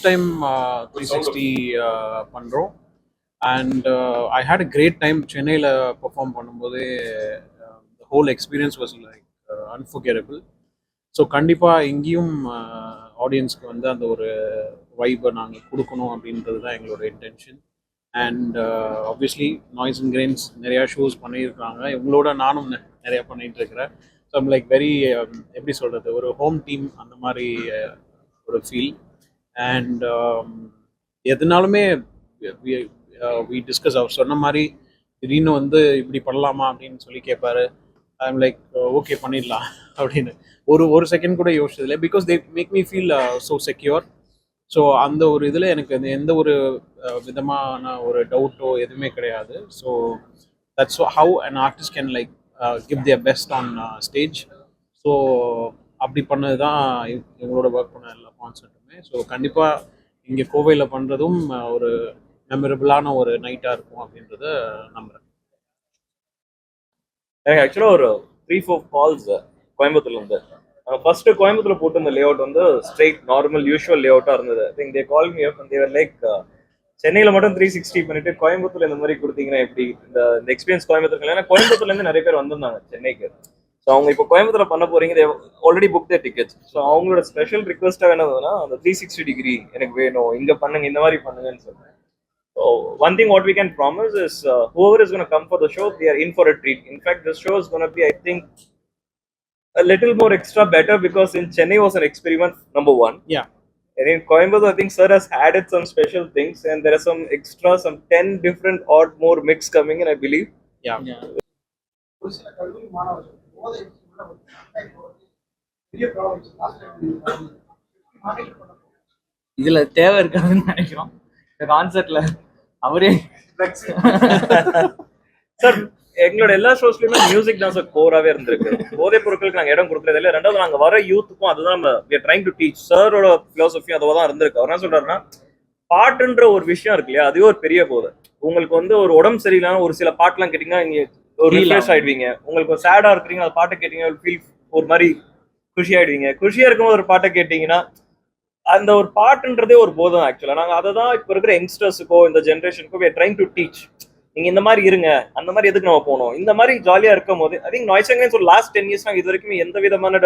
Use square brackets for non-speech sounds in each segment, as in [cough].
First time three sixty பண்ணுறோம் and I had a great time சென்னையில் perform பண்ணும்போது whole experience was like unforgettable so கண்டிப்பாக இங்கேயும் uh, ஆடியன்ஸ்க்கு வந்து அந்த ஒரு வைப்பை நாங்கள் கொடுக்கணும் அப்படின்றது தான் எங்களோட intention and obviously Noise and Grains நிறையா ஷோஸ் பண்ணியிருக்காங்க. இவங்களோட நானும் நிறையா பண்ணிட்டு இருக்கிறேன் so I'm like very um, எப்படி சொல்கிறது ஒரு ஹோம் டீம் அந்த மாதிரி uh, ஒரு ஃபீல் அண்ட் um, எதுனாலுமே வி டிஸ்கஸ் uh, அவர் சொன்ன மாதிரி திடீர்னு வந்து இப்படி பண்ணலாமா அப்படின்னு சொல்லி கேட்பாரு ஐம் லைக் ஓகே பண்ணிடலாம் அப்படின்னு. ஒரு ஒரு செகண்ட் கூட யோசிச்சதில்லை. Because they make me feel so secure so அந்த ஒரு இதில் எனக்கு அந்த எந்த ஒரு uh, விதமான ஒரு டவுட்டோ எதுவுமே கிடையாது. So that's how and artist can like give their best on stage so அப்படி பண்ணது தான் இவங்களோட ஒர்க் பண்ண எல்லா கான்சர்ட்டுமே ஸோ கண்டிப்பாக இங்கே கோவையில் பண்ணுறதும் ஒரு மெமரபிளான ஒரு நைட்டாக இருக்கும் அப்படின்றத நம்புகிறேன் எனக்கு ஆக்சுவலாக ஒரு த்ரீ ஃபோர் கால்ஸ் கோயம்புத்தூர்ல இருந்து. ஃபர்ஸ்ட் கோயம்புத்தூர் போட்டிருந்த லே அவுட் வந்து ஸ்ட்ரெயிட் நார்மல் யூஷுவல் லே அவுட்டாக இருந்தது. I think they call me up there like சென்னையில் மட்டும் த்ரீ சிக்ஸ்டி பண்ணிட்டு கோயம்புத்தூர்ல இந்த மாதிரி கொடுத்தீங்கன்னா எப்படி? இந்த எக்ஸ்பீரியன்ஸ் கோயம்புத்தூர் ஏன்னா கோயம்புத்தூர்ல இருந்து நிறைய பேர் வந்திருந்தாங்க சென்னைக்கு. ஸோ அவங்க இப்போ கோயம்புத்தூர்ல பண்ண போறீங்க already book their tickets so அவங்களோட ஸ்பெஷல் ரிக்வஸ்ட்டாக என்னதுன்னா அந்த த்ரீ சிக்ஸ்டி டிகிரி எனக்கு வேணும் இங்க பண்ணுங்க இந்த மாதிரி பண்ணுங்கன்னு சொல்றேன் So one thing what we can promise is uh, whoever is going to come for the show, they are in for a treat. In fact, this show is going to be, I think, a little more extra better because in Chennai was an experiment number one. Yeah. And in Coimbatore, I think Sir has added some special things, and there are some extra, some ten different odd more mix coming in, I believe. யா ஒரு இதுல தேவை இருக்காதுன்னு நினைக்கிறோம். இந்த கான்செர்ட்ல அவரே sir எங்களோட எல்லா ஷோஸ்லயுமே music தான் சார் கோராவே இருந்திருக்கு. போதைப் பொருட்களுக்கு நாங்க இடம் கொடுக்கறது இல்ல. ரெண்டாவது நாங்க வர யூத்துக்கும் அதுதான் நம்ம ட்ரைங் டு டீச் சாரோட பிலோசஃபி அதுவா தான் இருந்திருக்கு. அவர் என்ன சொல்றாருன்னா பாட்டுன்ற ஒரு விஷயம் இருக்கு இல்லையா அதுவே ஒரு பெரிய போதை. உங்களுக்கு வந்து ஒரு உடம்பு சரியில்லாம ஒரு சில பாட்டுலாம் கேட்டீங்கன்னா ஒரு ரிஃப்ரெஷ் ஆயிடுவீங்க. உங்களுக்கு ஒரு சேடா இருக்கிறீங்க அந்த பாட்டை கேட்டீங்கன்னா ஃபீல் ஒரு மாதிரி குஷி ஆயிடுவீங்க. குஷியா இருக்கும்போது ஒரு பாட்டை கேட்டீங்கன்னா அந்த ஒரு பாட்டுன்றதே ஒரு போதம் ஆக்சுவலா நாங்க அதை தான் இப்போ இருக்கிற யங்ஸ்டர்ஸுக்கோ இந்த ஜென்ரேஷனுக்கோ ட்ரைங் டு டீச் நீங்க இந்த மாதிரி இருங்க. அந்த மாதிரி எதுக்கு நம்ம போகணும்? இந்த மாதிரி ஜாலியா இருக்கும் போது ஐ திங்க் நாய்ஸ் அங்கேன்ஸ் ஒரு லாஸ்ட் டென் இயர்ஸ் நாங்கள் இது வரைக்கும் எந்த விதமான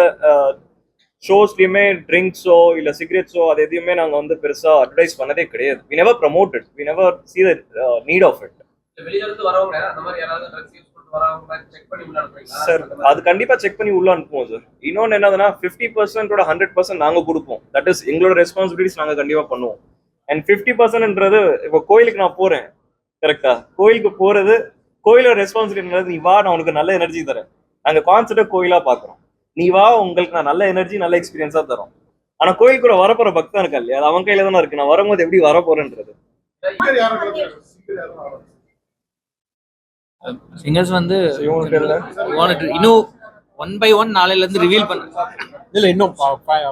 ஷோஸ்லயுமே ட்ரிங்க்ஸோ இல்ல சிகரெட்ஸோ அது எதையுமே நாங்க வந்து பெருசா அட்வர்டைஸ் பண்ணதே கிடையாது. We never promoted we never see the need of it வெளியில இருந்து வரவங்க அந்த மாதிரி யாராவது சார் அது கண்டிப்பா செக் பண்ணி உள்ள அனுப்புவோம் சார் இன்னொன்னு என்னதுன்னா ஃபிஃப்டி பர்சன்டோட ஹண்ட்ரட் பர்சன்ட் நாங்க கொடுப்போம் தட் இஸ் எங்களோட ரெஸ்பான்சிபிலிட்டிஸ் நாங்க கண்டிப்பா பண்ணுவோம் அண்ட் ஃபிஃப்டி பர்சன்ட்ன்றது இப்போ கோயிலுக்கு நான் போறேன் கரெக்டா கோயிலுக்கு போறது கோயிலோட ரெஸ்பான்சிபிலிட்டி நீ வா நான் உனக்கு நல்ல எனர்ஜி தரேன் நாங்க கான்செப்டை கோயிலா பாக்குறோம் நீ வா உங்களுக்கு நான் நல்ல எனர்ஜி நல்ல எக்ஸ்பீரியன்ஸா தரோம் ஆனா கோயிலுக்கு கூட வரப்போற பக்தன் இருக்கா இல்லையா அவன் கையில தானே இருக்கு நான் வரும்போது எப்படி வரப்போறேன்றது சிங்கர் யாரும் கிடையாது சிங்கர் யாரும் ஆகல. சிங்கர்ஸ் வந்து இன்னும் ஒன் பை ஒன் நாளையில இருந்து ரிவீல் பண்ண. இல்லை இன்னும்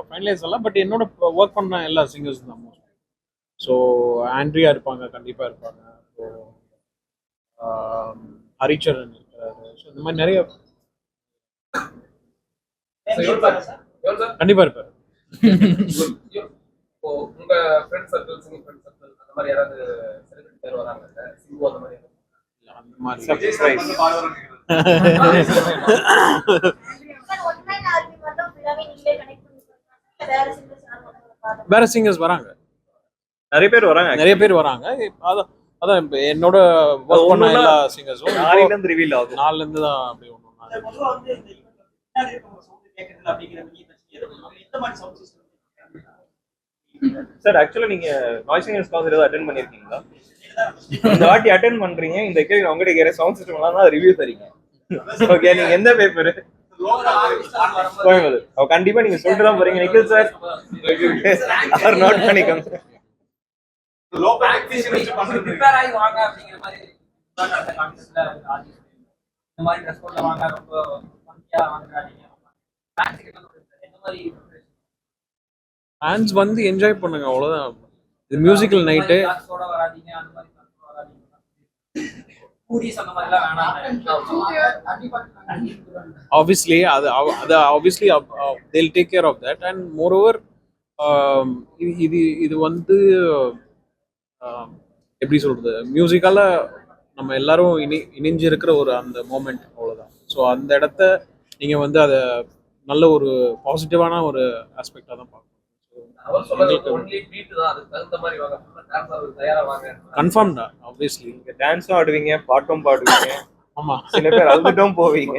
ஃபைனலைஸ் அல்ல பட் என்னோட ஒர்க் பண்ண எல்லா சிங்கர்ஸ் தான் ஸோ ஆண்ட்ரியா இருப்பாங்க கண்டிப்பாக இருப்பாங்க. ஸோ ஹரிச்சரன் இருக்கிறாரு. ஸோ இந்த மாதிரி நிறைய கண்டிப்பாக இருப்பார். உங்க friend circle singing friend circle அந்த மாதிரி யாராவது செலிபிரிட்டி பேர் வராங்க இல்ல சிம்பு அந்த மாதிரி வேற சிங்கர்ஸ் வராங்க வேற சிங்கர்ஸ் வராங்க. நிறைய பேர் வராங்க நிறைய பேர் வராங்க. அதான் அதான் இப்ப என்னோட ஒர்க் பண்ண எல்லா சிங்கர்ஸும் நாளையில இருந்து ரிவீல் ஆகும் நாலுல இருந்து தான் அப்படி ஒன்று சார் ஆக்சுவலா நீங்க நாய்ஸ் சிங்கர்ஸ் கான்சர்ட் ஏதாவது அட்டென்ட் பண்ணிருக்கீங்களா? இந்த வாட்டி அட்டென்ட் பண்றீங்க இந்த கேள்வி உங்ககிட்ட கேட்க சவுண்ட் சிஸ்டம் எல்லாம் தான் ரிவ்யூ தரீங்க. ஓகே நீங்க எந்த பேப்பர் கோயம்புத்தூர். அவ கண்டிப்பா நீங்க சொல்லிட்டு தான் போறீங்க. நிக்கில் சார் அவர் நோட் பண்ணிக்கோங்க. இந்த மாதிரி ட்ரெஸ் கோட்ல வாங்க ரொம்ப ஃபன்னியா வாங்குறாங்க எந்த மாதிரி ஃபேன்ஸ் வந்து என்ஜாய் பண்ணுங்க அவ்வளவுதான். இது மியூசிக்கல் நைட்டு ஆப்வியஸ்லி அது அது obviously they'll take care of that and moreover இது இது இது வந்து ஆம், எப்படி சொல்றது? மியூசிக்கால நம்ம எல்லாரும் இணை இணைஞ்சு இருக்கிற ஒரு அந்த மூமெண்ட் அவ்வளோதான் ஸோ அந்த இடத்த நீங்க வந்து அதை நல்ல ஒரு பாசிட்டிவான ஒரு ஆஸ்பெக்டாக தான் பார்க்கணும். அவர் சொல்றது ஒன்லி பீட் தான். ஆப்வியஸ்லி நீங்க டான்ஸும் ஆடுவீங்க பாட்டும் பாடுவீங்க. ஆமா. சில பேர் அழுதுட்டும் போவீங்க.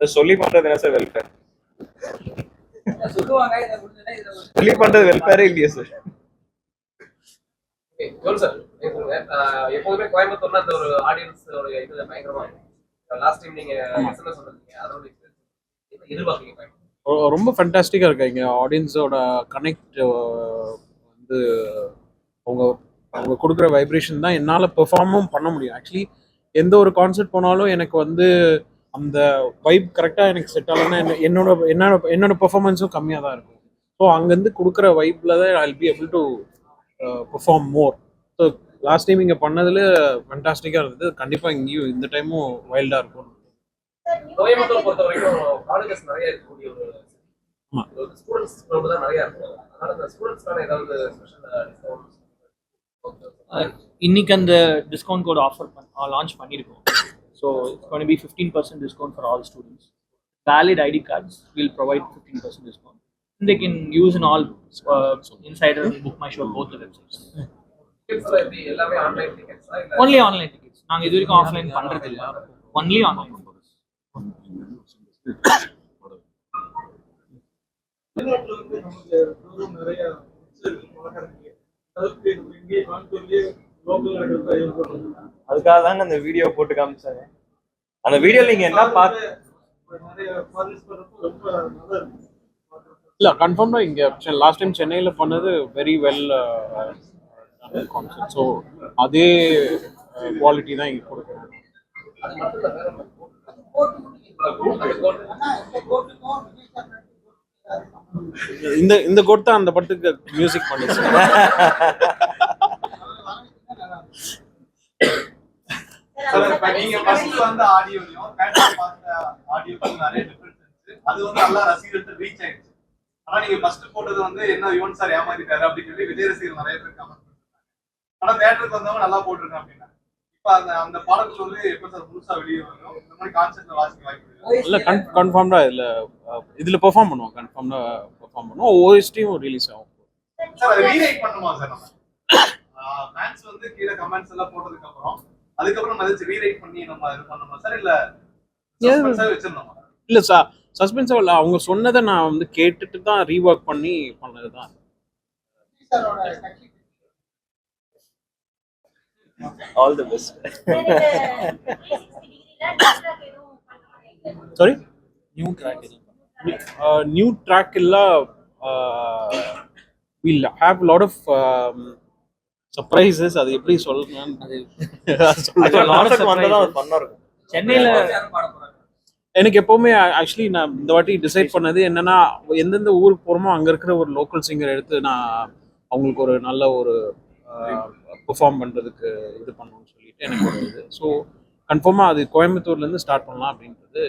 சொல்லி பண்றது என்ன சார் வெல்ஃபேர் சொல்லி பண்றது வெல்ஃபேரே இல்லையா சார்? எப்போதுமே கோயம்புத்தூர்னா அந்த ஒரு ஆடியன்ஸ் இது பயங்கரமா இருக்கும். லாஸ்ட் டைம் நீங்க எஸ்எம்எஸ் சொல்றீங்க அதோட எதிர்பார்க்கீங்க ரொம்ப ஃபண்டாஸ்டிக்காக இருக்கு இங்கே ஆடியன்ஸோட கனெக்ட் வந்து அவங்க அவங்க கொடுக்குற வைப்ரேஷன் தான் என்னால் பெர்ஃபார்மும் பண்ண முடியும். ஆக்சுவலி எந்த ஒரு கான்சர்ட் போனாலும் எனக்கு வந்து அந்த வைப் கரெக்டாக எனக்கு செட் ஆகலன்னா என்ன- என்னோட என்னோட என்னோட பெர்ஃபார்மன்ஸும் கம்மியாக தான் இருக்கும். ஸோ அங்கேருந்து கொடுக்குற வைப்பில் தான் I be able to perform more so last time இங்கே பண்ணதில் ஃபண்டாஸ்டிக்காக இருந்தது. கண்டிப்பாக இங்கேயும் இந்த டைமும் வைல்டாக இருக்கும். சார், new கோயம்புத்தூர் package- பொறுத்த வரைக்கும் காலேஜஸ் நிறைய இருக்கக்கூடிய ஒரு ஆமா. ஸ்டூடெண்ட்ஸ் குரூப் தான் நிறைய இருக்கும். அதனால அந்த ஸ்டூடெண்ட்ஸ்க்கான ஏதாவது ஸ்பெஷல் டிஸ்கவுண்ட் இன்னைக்கு அந்த டிஸ்கவுண்ட் கோட் ஆஃபர் லான்ச் பண்ணியிருக்கோம் so it's be fifteen percent discount for all students valid ID cards will provide fifteen percent discount they can use in all uh, insider and book my show எல்லாமே online டிக்கெட்ஸா இல்ல? Only online tickets. நாங்க இது வரைக்கும் offline பண்றது இல்ல. Local order அதுக்காக தாங்க அந்த வீடியோ போட்டு காமிச்சாங்க. அந்த வீடியோ நீங்க என்ன பார்த்து இல்லை கன்ஃபார்மாக இங்கே. லாஸ்ட் டைம் சென்னையில் பண்ணது வெரி வெல் கான்செப்ட் ஸோ அதே குவாலிட்டி தான் இங்கே கொடுக்குறோம் இந்த இந்த கோட் தான் அந்த படத்துக்கு மியூசிக் பண்ணிச்சு. நீங்க ஃபர்ஸ்ட் வந்த ஆடியோ தேட்டர் பார்த்த ஆடியோக்கும் நிறைய டிஃபரன்ஸ் இருந்துச்சு அது வந்து நல்லா ரசிகர்கள் ரீச் ஆயிடுச்சு. ஆனா நீங்க ஃபர்ஸ்ட் போட்டது வந்து என்ன யுவன் சார் ஏமாத்திட்டாரு அப்படின்னு சொல்லி விஜய் ரசிகர் நிறைய பேர் கமெண்ட் ஆனா தேட்டருக்கு வந்தவங்க நல்லா போட்டிருக்காங்க அப்படின்னா. இப்ப அந்த அந்த பாடல்கள் வந்து எப்ப சார் முழுசா வெளியே வரும்? இந்த மாதிரி கான்செர்ட்ல வாசிக்க வாய்ப்பு இல்லை கன் கன்ஃபார்ம்டாக இதில் இதில் பெர்ஃபார்ம் பண்ணுவோம். கன்ஃபார்ம்டாக பெர்ஃபார்ம் பண்ணுவோம். ஓஎஸ்டியும் ரிலீஸ் ஆகும். சார் அதை ரீரைட் பண்ணுமா சார் நம்ம? ஃபேன்ஸ் வந்து கீழே கமெண்ட்ஸ் எல்லாம் போட்டதுக்கு அப்புறம் அதுக்கப்புறம் நம்ம ஏதாச்சும் ரீரைட் பண்ணி நம்ம இது பண்ணணுமா சார்? இல்ல வச்சிருந்தோமா இல்லை சா சஸ்பென்ஸாக இல்லை. அவங்க சொன்னதை நான் வந்து கேட்டுட்டு தான் ரீஒர்க் பண்ணி பண்ணது தான் ஆல் தி பெஸ்ட் சார், இந்த 360 degree ல TikTok எதுவும் பண்ண மாட்டீங்க. Sorry new track new track இல்ல will have lot of surprises அது எப்படி [laughs] இருக்கும். சென்னையில எனக்கு எப்பவுமே ஆக்சுவலி நான் இந்த வாட்டி டிசைட் பண்ணது என்னன்னா எந்தெந்த ஊருக்கு போறோமோ அங்க இருக்கிற ஒரு லோக்கல் சிங்கர் எடுத்து நான் அவங்களுக்கு ஒரு நல்ல ஒரு பெர்ஃபார்ம் பண்றதுக்கு இது பண்ணணும்னு சொல்லிட்டு எனக்கு ஒரு இது. ஸோ கன்ஃபார்மா அது கோயம்புத்தூர்ல இருந்து ஸ்டார்ட் பண்ணலாம் அப்படின்றது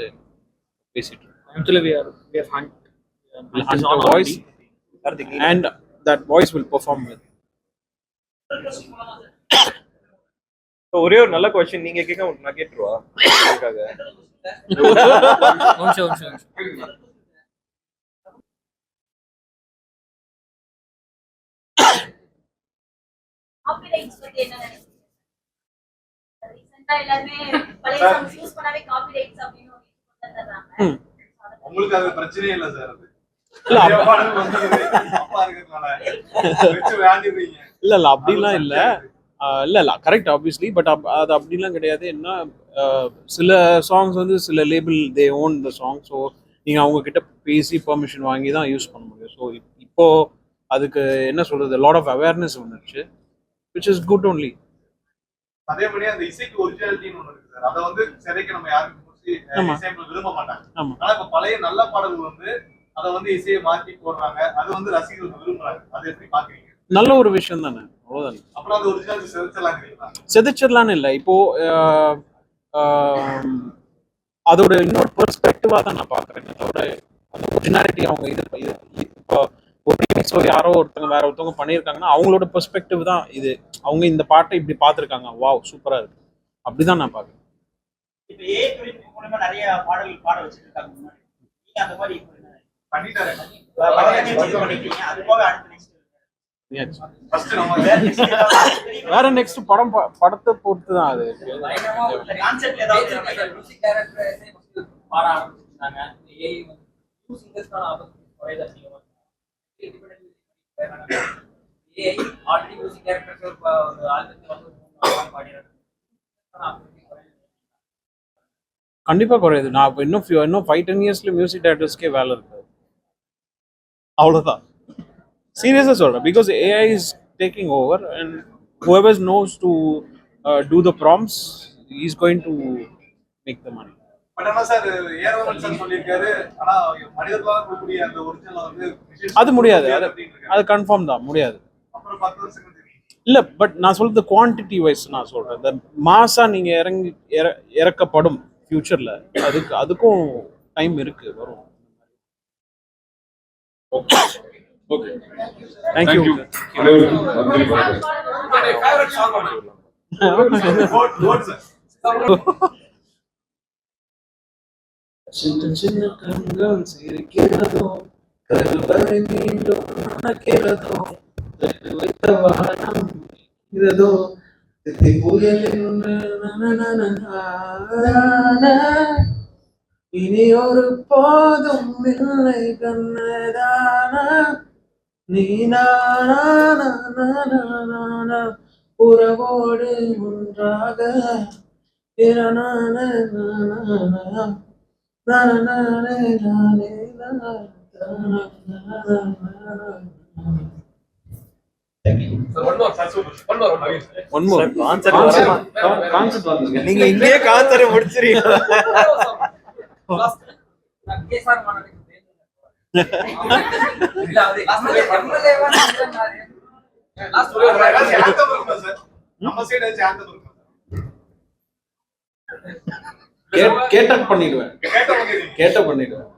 பேசிட்டு இருக்கோம். That voice will perform with So, ஒரே ஒரு நல்ல கொஸ்டின் நீங்க கேட்க நான் கேட்டுருவா உங்களுக்காக உங்களுக்கு அது பிரச்சனையே இல்ல சார் அது. இல்ல, இல்ல அப்படிலாம் இல்ல. இல்ல. இல்ல கரெக்ட் ஆப்வியஸ்லி பட் அது அப்படிலாம் கிடையாது. என்ன சில சாங்ஸ் வந்து சில label they own the song so நீங்க அவங்க கிட்ட பேசி பெர்மிஷன் வாங்கி தான் யூஸ் பண்ண முடியும். ஸோ இப்போ அதுக்கு என்ன சொல்றது? லாட் ஆஃப் அவேர்னஸ் வந்துருச்சு. விச் இஸ் குட் ஒன்லி அதே மாதிரி அந்த இசைக்கு ஒரிஜினாலிட்டின்னு ஒண்ணு இருக்கு சார். அதை வந்து சிறைக்கு நம்ம யாருக்கும் விரும்ப மாட்டாங்க. ஆனா இப்ப பழைய நல்ல பாடல்கள் வந்து அதை வந்து இசையை மாத்தி போடுறாங்க. அது வந்து ரசிகர்கள் விரும்புறாங்க. அது எப்படி பாக்குறீங்க? நல்ல ஒரு விஷயம் தானே. அவ்வளோதானே அப்புறம் அந்த ஒரிஜினாலிட்டி செலுத்தலாங்கிறீங்களா செதைச்சிடலான்னு இல்லை. இப்போ அதோட இன்னொரு பெர்ஸ்பெக்டிவாக தான் நான் பார்க்குறேன் அதோட அந்த ஒரிஜினாலிட்டி அவங்க இது இது இப்போ ஒரு யாரோ ஒருத்தவங்க வேற ஒருத்தவங்க பண்ணியிருக்காங்கன்னா அவங்களோட பெர்ஸ்பெக்டிவ் தான் இது. அவங்க இந்த பாட்டை இப்படி பார்த்துருக்காங்க. வாவ் சூப்பராக இருக்கு. அப்படிதான் நான் பார்க்குறேன். இப்ப ஏ குறிப்பு மூலமா நிறைய பாடல்கள் பாட வேற நெக்ஸ்ட் படம் படத்தை பொறுத்து தான் அது. பாட ஆப்பர்ச்சுனிட்டி குறையுது. மூணு நான் இப்போ இன்னும் இன்னும் ஃபைவ் டென் இயர்ஸ்ல மியூசிக் டேரக்டர்ஸ்க்கே வேலை இருக்காது அவ்வளோதான் சீரியஸாக சொல்கிறேன் because AI is taking over and whoever knows to uh, do the prompts is going to make the அது முடியாது. அது கன்ஃபார்ம் தான். முடியாது. இல்லை பட் நான் சொல்றது குவான்டிட்டி வைஸ் நான் சொல்கிறேன் இந்த மாசா நீங்கள் இறங்கி இற இறக்கப்படும் ஃப்யூச்சரில் அதுக்கு அதுக்கும் டைம் இருக்கு வரும். Okay [laughs] Vote, vote, sir. [laughs] சின்ன சின்ன கண்கள் சிரிக்கிறதோ கருவறை மீண்டும் நடக்கிறதோ தட்டு வைத்த வானம் இதோ திசை புயலில் இனி ஒரு போதும் இல்லை கண்ணதானா. நீ நான உறவோடு ஒன்றாக. இரணான நீங்க இங்கேயே கான்சரை முடிச்சிருக்கீங்க நம்ம சைடு கேட்ட பண்ணிடுவேன். கேட்ட பண்ணிடுவேன்.